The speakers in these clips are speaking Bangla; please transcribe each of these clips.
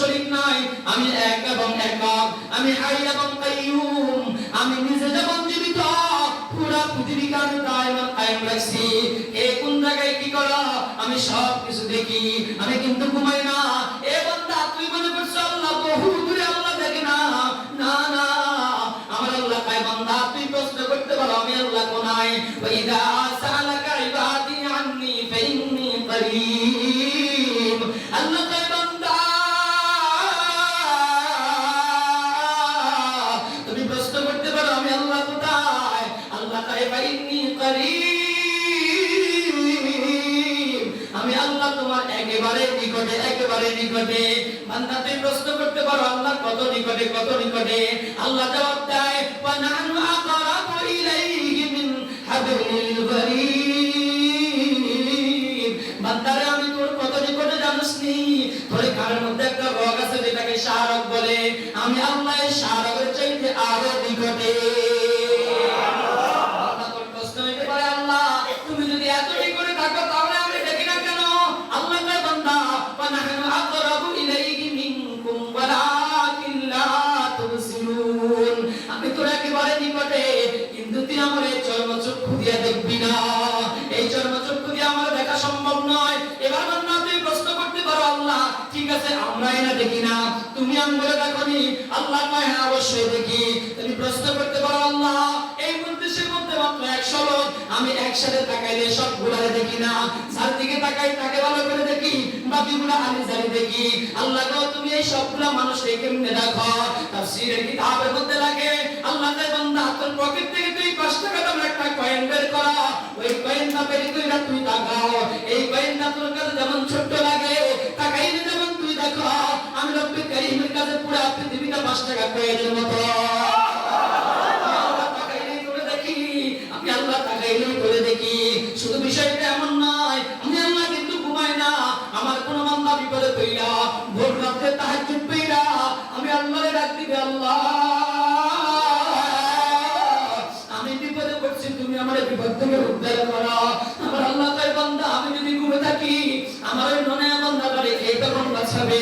শরীক নাই। আমি এক এবং একক আমি হাই এবং কাইয়ুম, আমি নিজে যেমন জীবিত, পুরা পৃথিবীকে আমি কায়েম কায়েম রাখছি। কে কোন জায়গায় কি করো? আমি সব কিছু দেখি, আমি কিন্তু ঘুমাই না। এ বান্দা তুই মনে করছ আল্লাহ বহু দূরে আল্লাহ দেখে না? না না। আমার আল্লাহ কায়, বান্দা তুই প্রশ্ন করতে পারো, আমি আল্লাহ কোনায়? ওয়াইদা সালাকা ইবাদি আন্নি ফাইন্নি করিম একেবারে নিকটে একেবারে নিকটে। বান্দা তুমি প্রশ্ন করতে পারো, আল্লাহ কত নিকটে কত নিকটে? জবাব দেয় তুই আল্লাহ ঠিক আছে দেখি না। আল্লাহ হ্যাঁ তাকে ভালো করে দেখি। বাকিগুলা আমি জানি দেখি। আল্লাহ তুমি সবগুলা মানুষকে কেমনে দেখো? তাফসীরের কিতাবের মধ্যে লাগে, আল্লাহ বান্দা টাকা দামের একটা কয়েন বের করো। ওই কয়েনটা বের করে তুই তাকাও। এই কাছে যেমন ছোট্ট লাগে যেমন তুই দেখো। আমি রব্বি করিমের কাছে পুরো পৃথিবীটা পাঁচ টাকা কয়েনের মতো। থেকে উদ্ধার করো। আমার আল্লাহ বান্দা, আমি যদি ঘুমে থাকি, আমার ওই ননে বান্দাটারে এই তখন বাঁচাবে।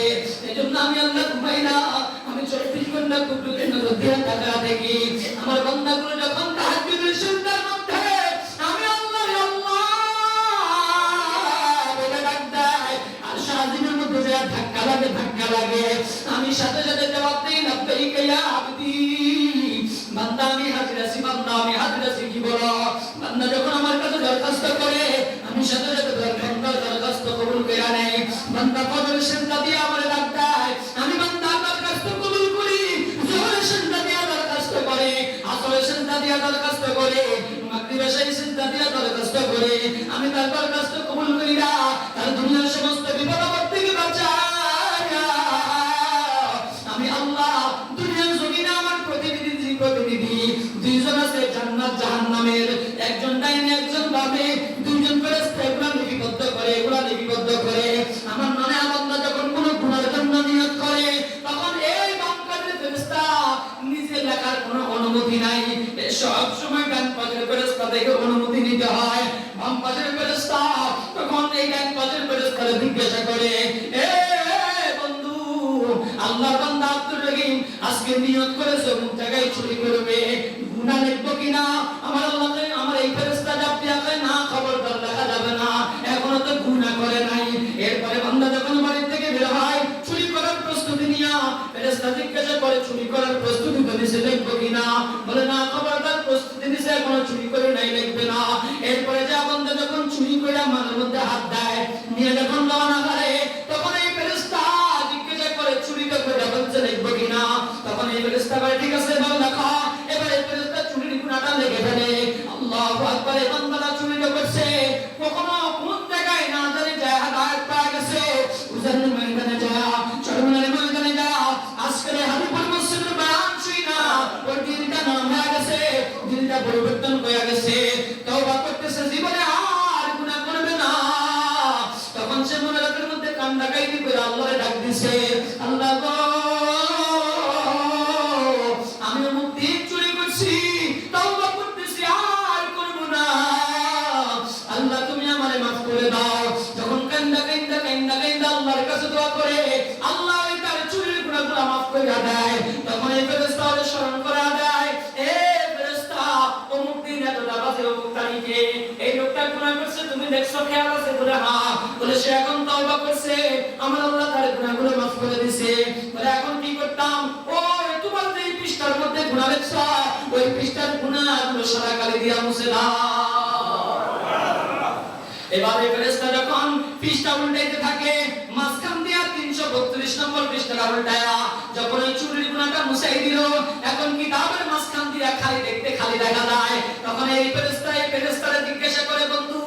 এজন্য আমি আল্লাহ ঘুমাই না। আমি চব্বিশ ঘণ্টা কুকুরকে নজর দিয়ে টাকা দেখি আমার বান্দাগুলো যখন তাহাজ্জুদের আর সারাদিনের মধ্যে ধাক্কা লাগে ধাক্কা লাগে। আমি সাথে সাথে জবাব দিই, লাব্বাইকা ইয়া আবদি। বান্দা, আমি হাজির আছি, বান্দা, আমি হাজির আছি, কি বলো? বান্দা যখন আমার কাছে দরখাস্ত করে, আমি সাথে সাথে দরখাস্ত দরখাস্ত কবুল করে নেই। বান্দা কদর সিজদা দিয়ে আমার ডাক দেয়। আমি বান্দা দরখাস্ত কবুল করি জোহর সিজদা দিয়ে দরখাস্ত করে আসরে সিজদা দিয়ে দরখাস্ত করে মাগরিবে সেই সিজদা দিয়ে দরখাস্ত করে। আমি তার দরখাস্ত কবুল করি না, তার দুনিয়ার সমস্ত থেকে অনুমতি নিতে হয়। বাম পাশের তখন এই ডান পাশের জিজ্ঞাসা করে, এ বন্ধু বান্দা আব্দুর রহিম আজকে করেছে কোন জায়গায় চুরি করবে। লিখব কিনা? আমার আল্লাহ আমার এই না? লেখা যাবে না। এখনও তো করে নাই। এরপরে বান্দা যখন থেকে বের হয় চুরি করার প্রস্তুতি নিয়া ফেরেশতা জিজ্ঞাসা করে চুরি করার প্রস্তুতি তো নিছে লিখব কিনা? বলে, না খবরদার কোনো চুরি করে নাই লিখবে না। এরপরে যে বান্দা যখন চুরি করে মানের মধ্যে হাত দেয়, নিয়ে যখন রওনা করে, তখন এই ফেরেশতা জিজ্ঞাসা করে, চুরি তো করে বলছে লিখবে কিনা তখন এই ফেরেশতা বলে, ঠিক আছে, বল লেখা এবার এই চুরির গুণাটা লিখে ফেলে। আল্লাহু আকবার, এই বান্দাটা চুরি করছে। কখনো দিনটা পরিবর্তন হয়ে গেছে। তওবা করতেছে জীবনে আর করবে না। তখন সে মনে রাতের মধ্যে করে আল্লাহরে ডাক দিছে, আল্লাহ করতেছি আর না। তুমি মাফ করে আল্লাহর কাছে দোয়া করে, আল্লাহ তার চুরির পৃষ্ঠা উল্টাইতে থাকে, মাঝখান দিয়া 332 নম্বর পৃষ্ঠাটা উল্টায়া, যখন চুরির এখন মাঝখান খালি দেখতে খালি দেখা যায়। তখন এই ফেরেশতা এই ফেরেশতারে জিজ্ঞাসা করে, বন্ধু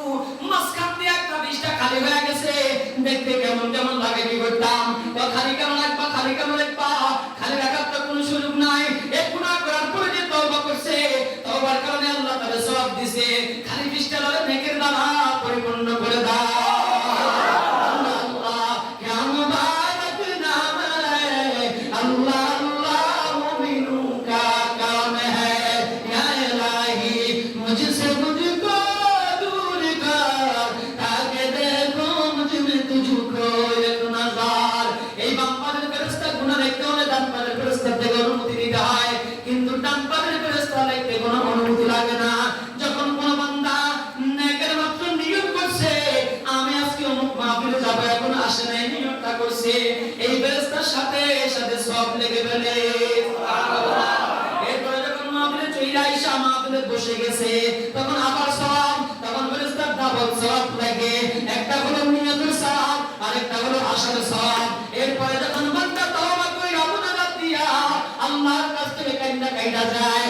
দেখতে কেমন কেমন লাগে কি করতাম? খালি কেমন লাগবা খালি কেমন খালি রাখার তো কোনো সুযোগ নাই। এক গুণা করার পরে যে করছে কারণে আল্লাহ দিছে। খালি পৃষ্ঠা ললে নেকের দ্বারা মাহফিলে বসে গেছে। তখন আবার সব, তখন ফেরেশতার ডাবল সওয়াব লাগে। একটা হলো নিয়তের সওয়াব আর একটা হলো আশার সওয়াব। এরপরে যখন বান্দা দিয়া আল্লাহর কাছ থেকে কান্না কাইটা যায়।